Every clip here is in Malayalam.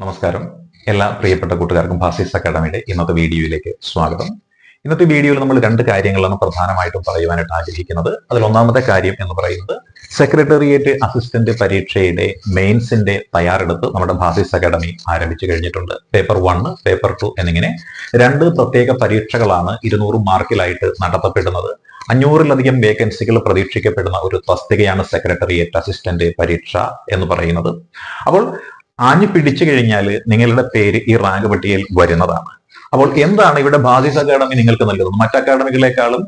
നമസ്കാരം. എല്ലാ പ്രിയപ്പെട്ട കൂട്ടുകാർക്കും ഭാസീസ് അക്കാഡമിയുടെ ഇന്നത്തെ വീഡിയോയിലേക്ക് സ്വാഗതം. ഇന്നത്തെ വീഡിയോയിൽ നമ്മൾ രണ്ട് കാര്യങ്ങളാണ് പ്രധാനമായിട്ടും പറയുവാനായിട്ട് ആഗ്രഹിക്കുന്നത്. അതിൽ ഒന്നാമത്തെ കാര്യം എന്ന് പറയുന്നത് സെക്രട്ടേറിയറ്റ് അസിസ്റ്റന്റ് പരീക്ഷയുടെ മെയിൻസിന്റെ തയ്യാറെടുപ്പ് നമ്മുടെ ഭാസീസ് അക്കാഡമി ആരംഭിച്ചു കഴിഞ്ഞിട്ടുണ്ട്. പേപ്പർ വണ് പേപ്പർ ടു എന്നിങ്ങനെ രണ്ട് പ്രത്യേക പരീക്ഷകളാണ് ഇരുന്നൂറ് മാർക്കിലായിട്ട് നടത്തപ്പെടുന്നത്. അഞ്ഞൂറിലധികം വേക്കൻസികൾ പ്രതീക്ഷിക്കപ്പെടുന്ന ഒരു തസ്തികയാണ് സെക്രട്ടേറിയറ്റ് അസിസ്റ്റന്റ് പരീക്ഷ എന്ന് പറയുന്നത്. അപ്പോൾ ആഞ്ഞു പിടിച്ചു കഴിഞ്ഞാൽ നിങ്ങളുടെ പേര് ഈ റാങ്ക് പട്ടികയിൽ വരുന്നതാണ്. അപ്പോൾ എന്താണ് ഇവിടെ ബാസിസ് അക്കാഡമി നിങ്ങൾക്ക് നൽകുന്നത്? മറ്റ് അക്കാഡമികളെക്കാളും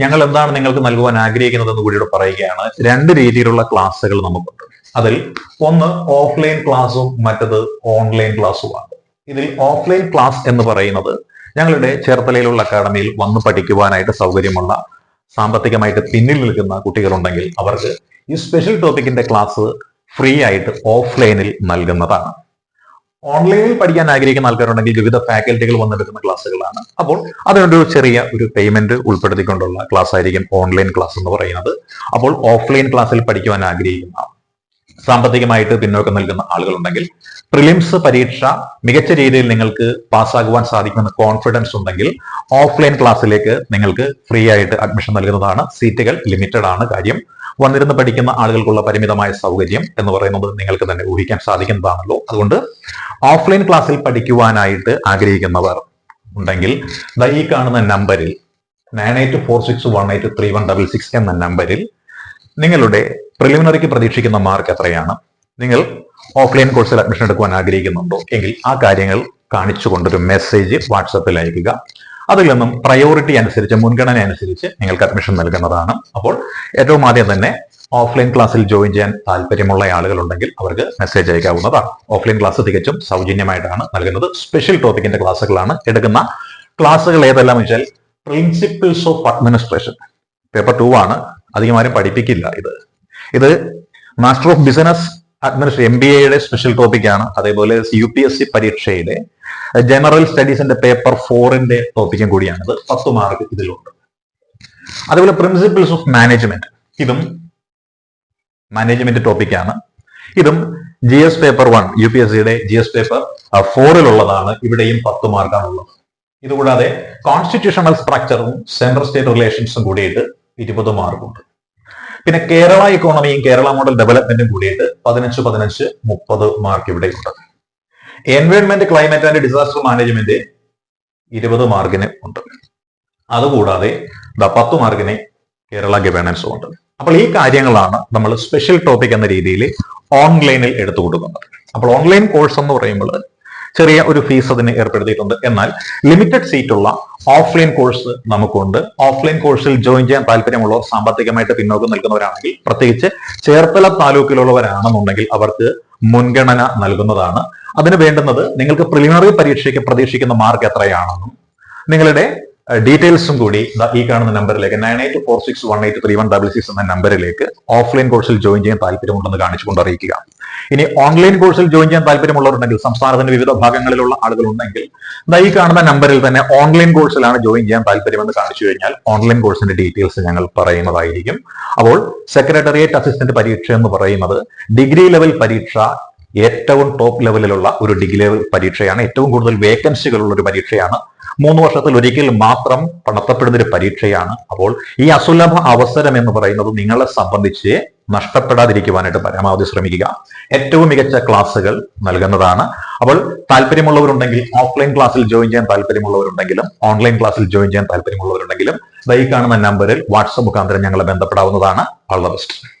ഞങ്ങൾ എന്താണ് നിങ്ങൾക്ക് നൽകുവാൻ ആഗ്രഹിക്കുന്നത് എന്ന് കൂടി പറയുകയാണ്. രണ്ട് രീതിയിലുള്ള ക്ലാസ്സുകൾ നമുക്കുണ്ട്. അതിൽ ഒന്ന് ഓഫ്ലൈൻ ക്ലാസ്സും മറ്റത് ഓൺലൈൻ ക്ലാസ്സുമാണ് ഇതിൽ ഓഫ്ലൈൻ ക്ലാസ് എന്ന് പറയുന്നത് ഞങ്ങളുടെ ചേർത്തലയിലുള്ള അക്കാഡമിയിൽ വന്ന് പഠിക്കുവാനായിട്ട് സൗകര്യമുള്ള സാമ്പത്തികമായിട്ട് പിന്നിൽ നിൽക്കുന്ന കുട്ടികളുണ്ടെങ്കിൽ അവർക്ക് ഈ സ്പെഷ്യൽ ടോപ്പിക്കിന്റെ ക്ലാസ് ഫ്രീ ആയിട്ട് ഓഫ്ലൈനിൽ നൽകുന്നതാണ്. ഓൺലൈനിൽ പഠിക്കാൻ ആഗ്രഹിക്കുന്ന ആൾക്കാരുണ്ടെങ്കിൽ വിവിധ ഫാക്കൽറ്റികൾ വന്നെടുക്കുന്ന ക്ലാസ്സുകളാണ്. അപ്പോൾ അതിനൊരു ചെറിയ ഒരു പേയ്മെന്റ് ഉൾപ്പെടുത്തിക്കൊണ്ടുള്ള ക്ലാസ് ആയിരിക്കും ഓൺലൈൻ ക്ലാസ് എന്ന് പറയുന്നത്. അപ്പോൾ ഓഫ്ലൈൻ ക്ലാസ്സിൽ പഠിക്കുവാൻ ആഗ്രഹിക്കുന്ന സാമ്പത്തികമായിട്ട് പിന്നോക്കം നൽകുന്ന ആളുകളുണ്ടെങ്കിൽ പ്രിലിംസ് പരീക്ഷ മികച്ച രീതിയിൽ നിങ്ങൾക്ക് പാസ്സാകുവാൻ സാധിക്കുമെന്ന് കോൺഫിഡൻസ് ഉണ്ടെങ്കിൽ ഓഫ്ലൈൻ ക്ലാസ്സിലേക്ക് നിങ്ങൾക്ക് ഫ്രീ ആയിട്ട് അഡ്മിഷൻ നൽകുന്നതാണ്. സീറ്റുകൾ ലിമിറ്റഡ് ആണ് കാര്യം. വന്നിരുന്ന് പഠിക്കുന്ന ആളുകൾക്കുള്ള പരിമിതമായ സൗകര്യം എന്ന് പറയുന്നത് നിങ്ങൾക്ക് തന്നെ ഊഹിക്കാൻ സാധിക്കുന്നതാണല്ലോ. അതുകൊണ്ട് ഓഫ്ലൈൻ ക്ലാസ്സിൽ പഠിക്കുവാനായിട്ട് ആഗ്രഹിക്കുന്നവർ ഉണ്ടെങ്കിൽ ഈ കാണുന്ന നമ്പറിൽ nine eight four six one eight three one double six എന്ന നമ്പറിൽ നിങ്ങളുടെ പ്രിലിമിനറിക്ക് പ്രതീക്ഷിക്കുന്ന മാർക്ക് എത്രയാണ്? നിങ്ങൾ ഓഫ്ലൈൻ കോഴ്സിൽ അഡ്മിഷൻ എടുക്കുവാൻ ആഗ്രഹിക്കുന്നുണ്ടോ? എങ്കിൽ ആ കാര്യങ്ങൾ കാണിച്ചുകൊണ്ടൊരു മെസ്സേജ് വാട്സപ്പിൽ അയക്കുക. അതിൽ നിന്നും പ്രയോറിറ്റി അനുസരിച്ച് മുൻഗണന അനുസരിച്ച് നിങ്ങൾക്ക് അഡ്മിഷൻ നൽകുന്നതാണ്. അപ്പോൾ ഏറ്റവും ആദ്യം തന്നെ ഓഫ്ലൈൻ ക്ലാസ്സിൽ ജോയിൻ ചെയ്യാൻ താല്പര്യമുള്ള ആളുകൾ ഉണ്ടെങ്കിൽ അവർക്ക് മെസ്സേജ് അയക്കാവുന്നതാണ്. ഓഫ്ലൈൻ ക്ലാസ് തികച്ചും സൗജന്യമായിട്ടാണ് നൽകുന്നത്. സ്പെഷ്യൽ ടോപ്പിക്കിന്റെ ക്ലാസ്സുകളാണ് എടുക്കുന്ന ക്ലാസ്സുകൾ ഏതെല്ലാം വെച്ചാൽ principles of administration paper two ആണ്. അധികം ആരും പഠിപ്പിക്കില്ല ഇത്. ഇത് master of business administration M B എയുടെ സ്പെഷ്യൽ ടോപ്പിക്കാണ് അതേപോലെ യു പി എസ് സി പരീക്ഷയിലെ ജനറൽ സ്റ്റഡീസിന്റെ പേപ്പർ ഫോറിന്റെ ടോപ്പിക്കും ഇത് പത്ത് മാർക്ക് ഇതിലുണ്ട്. അതേപോലെ പ്രിൻസിപ്പിൾസ് ഓഫ് മാനേജ്മെന്റ് ഇതും മാനേജ്മെന്റ് ടോപ്പിക്കാണ് ഇതും G S paper one U P S സിയുടെ ജി എസ് പേപ്പർ ഫോറിലുള്ളതാണ് ഇവിടെയും പത്ത് മാർക്കാണുള്ളത് ഇതുകൂടാതെ കോൺസ്റ്റിറ്റ്യൂഷണൽ സ്ട്രക്ചറും സെൻട്രൽ സ്റ്റേറ്റ് റിലേഷൻസും കൂടിയിട്ട് ഇരുപത് മാർക്കുണ്ട് പിന്നെ കേരള ഇക്കോണമിയും കേരള മോഡൽ ഡെവലപ്മെന്റും കൂടിയിട്ട് പതിനഞ്ച് പതിനഞ്ച് മുപ്പത് മാർക്ക് ഇവിടെ ഉണ്ട്. Environment climate and disaster management ഇരുപത് മാർക്കിന് ഉണ്ട്. അതുകൂടാതെ പത്ത് മാർക്കിന് കേരള ഗവേണൻസും ഉണ്ട്. അപ്പോൾ ഈ കാര്യങ്ങളാണ് നമ്മൾ സ്പെഷ്യൽ ടോപ്പിക് എന്ന രീതിയിൽ ഓൺലൈനിൽ എടുത്തു കൊടുക്കുന്നത് അപ്പോൾ ഓൺലൈൻ കോഴ്സ് എന്ന് പറയുമ്പോൾ ചെറിയ ഒരു ഫീസ് അതിന് ഏർപ്പെടുത്തിയിട്ടുണ്ട്. എന്നാൽ ലിമിറ്റഡ് സീറ്റുള്ള ഓഫ്ലൈൻ കോഴ്സ് നമുക്കുണ്ട്. ഓഫ്ലൈൻ കോഴ്സിൽ ജോയിൻ ചെയ്യാൻ താല്പര്യമുള്ളവർ സാമ്പത്തികമായിട്ട് പിന്നോക്കം നിൽക്കുന്നവരാണെങ്കിൽ പ്രത്യേകിച്ച് ചേർത്തല താലൂക്കിലുള്ളവരാണെന്നുണ്ടെങ്കിൽ അവർക്ക് മുൻഗണന നൽകുന്നതാണ്. അതിന് വേണ്ടുന്നത് നിങ്ങൾക്ക് പ്രിലിമിനറി പരീക്ഷയ്ക്ക് പ്രതീക്ഷിക്കുന്ന മാർക്ക് എത്രയാണെന്നും നിങ്ങളുടെ ഡീറ്റെയിൽസും കൂടി ഈ കാണുന്ന നമ്പറിലേക്ക് nine eight four six one eight three one double six എന്ന നമ്പറിലേക്ക് ഓഫ്ലൈൻ കോഴ്സിൽ ജോയിൻ ചെയ്യാൻ താല്പര്യമുണ്ടെന്ന് കാണിച്ചുകൊണ്ട് അറിയിക്കുക. ഇനി ഓൺലൈൻ കോഴ്സിൽ ജോയിൻ ചെയ്യാൻ താല്പര്യമുള്ളവരുണ്ടെങ്കിൽ സംസ്ഥാനത്തിന്റെ വിവിധ ഭാഗങ്ങളിലുള്ള ആളുകളുണ്ടെങ്കിൽ ദാ ഈ കാണുന്ന നമ്പറിൽ തന്നെ ഓൺലൈൻ കോഴ്സിലാണ് ജോയിൻ ചെയ്യാൻ താല്പര്യമെന്ന് കാണിച്ചു കഴിഞ്ഞാൽ ഓൺലൈൻ കോഴ്സിന്റെ ഡീറ്റെയിൽസ് ഞങ്ങൾ പറയുന്നതായിരിക്കും. അപ്പോൾ സെക്രട്ടേറിയറ്റ് അസിസ്റ്റന്റ് പരീക്ഷ എന്ന് പറയുന്നത് ഡിഗ്രി ലെവൽ പരീക്ഷ ഏറ്റവും ടോപ്പ് ലെവലിലുള്ള ഒരു ഡിഗ്രി ലെവൽ പരീക്ഷയാണ്. ഏറ്റവും കൂടുതൽ വേക്കൻസികളുള്ള ഒരു പരീക്ഷയാണ് മൂന്ന് വർഷത്തിൽ ഒരിക്കൽ മാത്രം നടത്തപ്പെടുന്ന ഒരു പരീക്ഷയാണ്. അപ്പോൾ ഈ അസുലഭ അവസരം എന്ന് പറയുന്നത് നിങ്ങളെ സംബന്ധിച്ച് നഷ്ടപ്പെടാതിരിക്കുവാനായിട്ട് പരമാവധി ശ്രമിക്കുക. ഏറ്റവും മികച്ച ക്ലാസ്സുകൾ നൽകുന്നതാണ്. അപ്പോൾ താല്പര്യമുള്ളവരുണ്ടെങ്കിൽ ഓഫ്ലൈൻ ക്ലാസ്സിൽ ജോയിൻ ചെയ്യാൻ താല്പര്യമുള്ളവരുണ്ടെങ്കിലും ഓൺലൈൻ ക്ലാസ്സിൽ ജോയിൻ ചെയ്യാൻ താല്പര്യമുള്ളവരുണ്ടെങ്കിലും ദൈ കാണുന്ന നമ്പറിൽ വാട്സപ്പ് മുഖാന്തരം ഞങ്ങളെ ബന്ധപ്പെടാവുന്നതാണ്. All the best